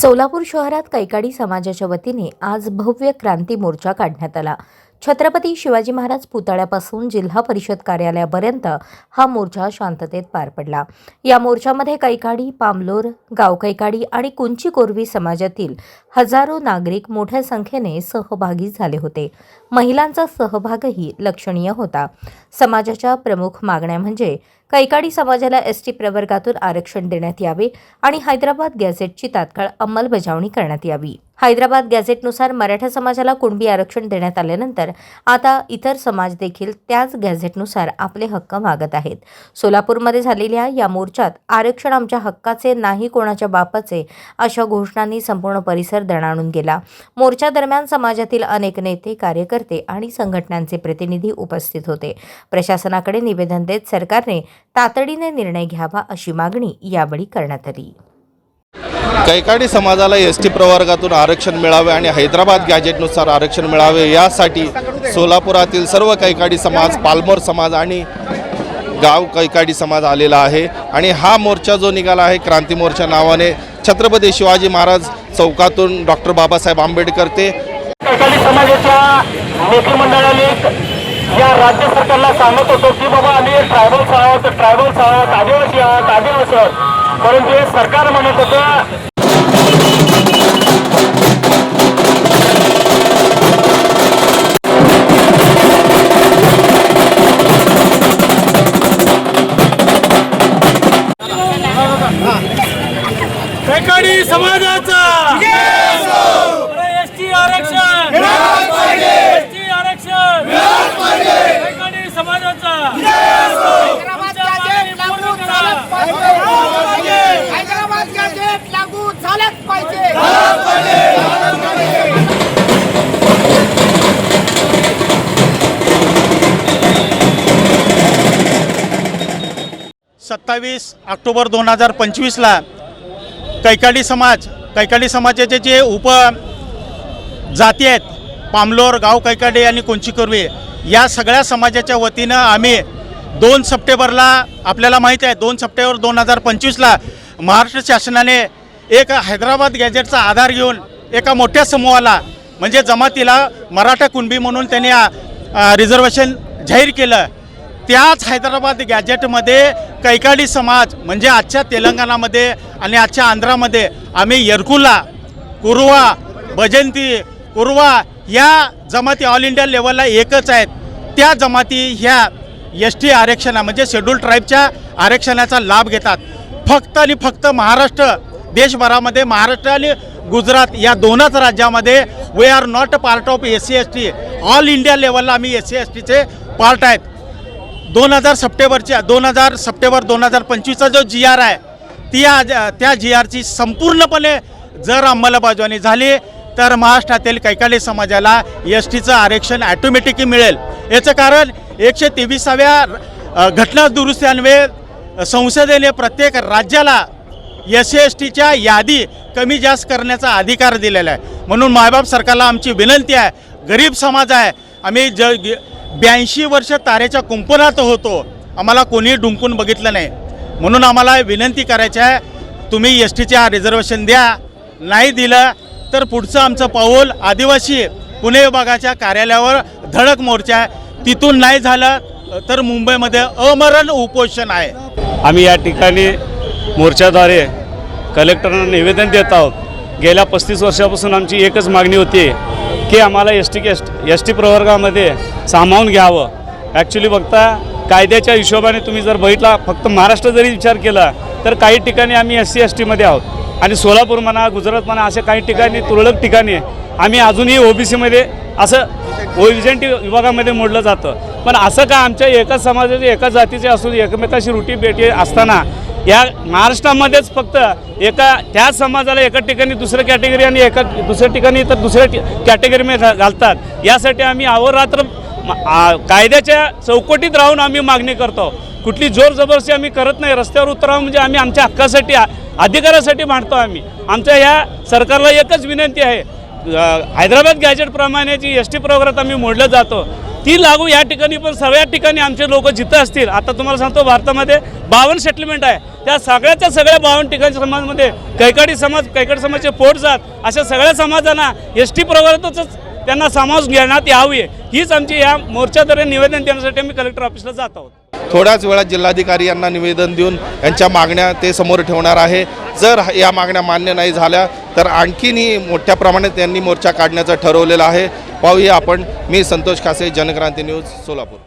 सोलापूर शहरात कैकाडी समाजाच्या वतीने आज भव्य क्रांती मोर्चा काढण्यात आला. छत्रपती शिवाजी महाराज पुतळ्यापासून जिल्हा परिषद कार्यालयापर्यंत हा मोर्चा शांततेत पार पडला. या मोर्चामध्ये कैकाडी पामलोर गाव कैकाडी आणि कुंची कोरवी समाजातील हजारो नागरिक मोठ्या संख्येने सहभागी झाले होते. महिलांचा सहभागही लक्षणीय होता. समाजाच्या प्रमुख मागण्या म्हणजे कैकाडी समाजाला एस टी प्रवर्गातून आरक्षण देण्यात यावे आणि हैदराबाद गॅझेटची तात्काळ अंमलबजावणी करण्यात यावी. हैदराबाद गॅझेटनुसार मराठा समाजाला कुणबी आरक्षण देण्यात आल्यानंतर आता इतर समाज देखील त्याच गॅझेटनुसार आपले हक्क मागत आहेत. सोलापूरमध्ये झालेल्या या मोर्चात आरक्षण आमच्या हक्काचे नाही कोणाच्या बापाचे अशा घोषणांनी संपूर्ण परिसर दणाणून गेला. मोर्चा दरम्यान समाजातील अनेक नेते कार्यकर्ते आणि संघटनांचे प्रतिनिधी उपस्थित होते. प्रशासनाकडे निवेदन देत सरकारने तातडीने निर्णय घ्यावा अशी मागणी यावेळी करण्यात आली. कैकाडी समाजाला एस टी प्रवर्गातून आरक्षण मिळावे आणि हैदराबाद गॅजेटनुसार आरक्षण मिळावे यासाठी सोलापुरातील सर्व कैकाडी समाज पालमोर समाज आणि गाव कैकाडी समाज आलेला आहे. आणि हा मोर्चा जो निघाला आहे क्रांती मोर्चा नावाने छत्रपती शिवाजी महाराज चौकातून डॉक्टर बाबासाहेब आंबेडकर ते कैकाडी समाजाच्या नेतृमंडळाने या राज्य सरकारला सांगत होतो की बाबा आम्ही ट्रायबल्स आहोत ट्रायबल्स आहोत आदिवासी आहोत आदिवासी आहोत. परंतु हे सरकार म्हणत होतं सत्तावीस ऑक्टोबर दोन हजार पंचवीसला कैकाडी समाज कैकाडी समाजाचे जे उप जाती आहेत पामलोर गाव कैकाडी आणि कोंची कुर्वे या सगळ्या समाजाच्या वतीनं आम्ही दोन सप्टेंबरला आपल्याला माहीत आहे दोन सप्टेंबर दोन हजार पंचवीसला महाराष्ट्र शासनाने एक हैदराबाद गॅजेटचा आधार घेऊन एका मोठ्या समूहाला म्हणजे जमातीला मराठा कुणबी म्हणून त्यांनी रिझर्वेशन जाहीर केलं. त्याच हैदराबाद गॅजेटमध्ये कैकाडी समाज म्हणजे आजच्या तेलंगणामध्ये आणि आजच्या आंध्रामध्ये आम्ही येरकुला कुरवा भजंती कुरवा या जमाती ऑल इंडिया लेवलला एकच आहेत. त्या जमाती ह्या एस टी आरक्षणा म्हणजे शेड्यूल ट्राईबच्या आरक्षणाचा लाभ घेतात. फक्त आणि फक्त महाराष्ट्र देशभरामध्ये महाराष्ट्र आणि गुजरात या दोनच राज्यामध्ये we are not a part of S C S T all India लेवलला आम्ही एस सी एस टीचे पार्ट आहेत. दोन हजार सप्टेंबरच्या दोन हजार सप्टेंबर दोन हजार पंचवीसचा जो जी आर आहे ती आज त्या जी आरची संपूर्णपणे जर अंमलबजावणी झाली तर महाराष्ट्रातील कैकाली समाजाला एस टीचं आरक्षण ॲटोमॅटिकली मिळेल. याचं कारण एकशे तेविसाव्या घटना दुरुस्त्यान्वये संसदेने प्रत्येक राज्याला एस एस टीच्या यादी कमी जास्त करण्याचा अधिकार दिलेला आहे. म्हणून मायबाप सरकारला आमची विनंती आहे. गरीब समाज आहे. आम्ही ज ब्याऐंशी वर्ष ताऱ्याच्या कुंपणात होतो. आम्हाला कोणीही डुंकून बघितलं नाही. म्हणून आम्हाला विनंती करायची आहे तुम्ही एस टीच्या रिझर्वेशन द्या. नाही दिलं तर पुढचं आमचं पाऊल आदिवासी पुणे विभागाच्या कार्यालयावर धडक मोर्चा आहे. तिथून नाही झालं तर मुंबईमध्ये अमरण उपोषण आहे. आम्ही या ठिकाणी मोर्चाद्वारे कलेक्टरांना निवेदन देत आहोत. गेल्या पस्तीस वर्षापासून आमची एकच मागणी होती की आम्हाला S T S S T प्रवर्गामध्ये सामावून घ्यावं. ॲक्च्युली बघता कायद्याच्या हिशोबाने तुम्ही जर बघितला फक्त महाराष्ट्र जरी विचार केला तर काही ठिकाणी आम्ही एस सी एस टीमध्ये आहोत. आणि सोलापूर म्हणा गुजरात म्हणा अशा काही ठिकाणी तुरळक ठिकाणी आम्ही अजूनही ओ बी सीमध्ये असं ओरिजेंटी विभागामध्ये मोडलं जातं. पण असं का आमच्या एकाच समाजाचे एकाच जातीचे असून एकमेकाशी रुटी बेटी असताना या महाराष्ट्रामध्येच फक्त एका त्याच समाजाला एका ठिकाणी दुसऱ्या कॅटेगरी आणि एका दुसऱ्या ठिकाणी तर दुसऱ्या कॅटेगरीमध्ये घा- घालतात. यासाठी आम्ही अहोरात्र कायद्याच्या चौकटीत राहून आम्ही मागणी करतो. कुठली जोर जबरदस्ती आम्ही करत नाही. रस्त्यावर उतरावं म्हणजे आम्ही आमच्या हक्कासाठी अधिकारासाठी मांडतो आम्ही. आमच्या ह्या सरकारला एकच विनंती आहे. हैदराबाद गॅजेटप्रमाणे जी एस टी प्रवर्गात आम्ही मोडलं जातो ती लागू या ठिकाणी पण सगळ्या ठिकाणी आमचे लोक जिथं असतील आता तुम्हाला सांगतो भारतामध्ये बावन्न सेटलमेंट आहे. त्या सगळ्याच्या सगळ्या बावन्न ठिकाणी समाजमध्ये कैकाडी समाज कैकाडी समाजाचे पोट जात अशा सगळ्या समाजांना एस टी प्रवर्गातच त्यांना सामावून घेण्यात यावी. हीच आमची या मोर्चाद्वारे निवेदन देण्यासाठी आम्ही कलेक्टर ऑफिसला जात आहोत. थोड्याच वेळात जिल्हाधिकारी यांना निवेदन देऊन यांच्या मागण्या ते समोर ठेवणार आहे. जर या मागण्या मान्य नाही झाल्या तर आणखीनही मोठ्या प्रमाणात त्यांनी मोर्चा काढण्याचं ठरवलेलं आहे. पाहूया आपण. मी संतोष कासे जनक्रांती न्यूज सोलापूर.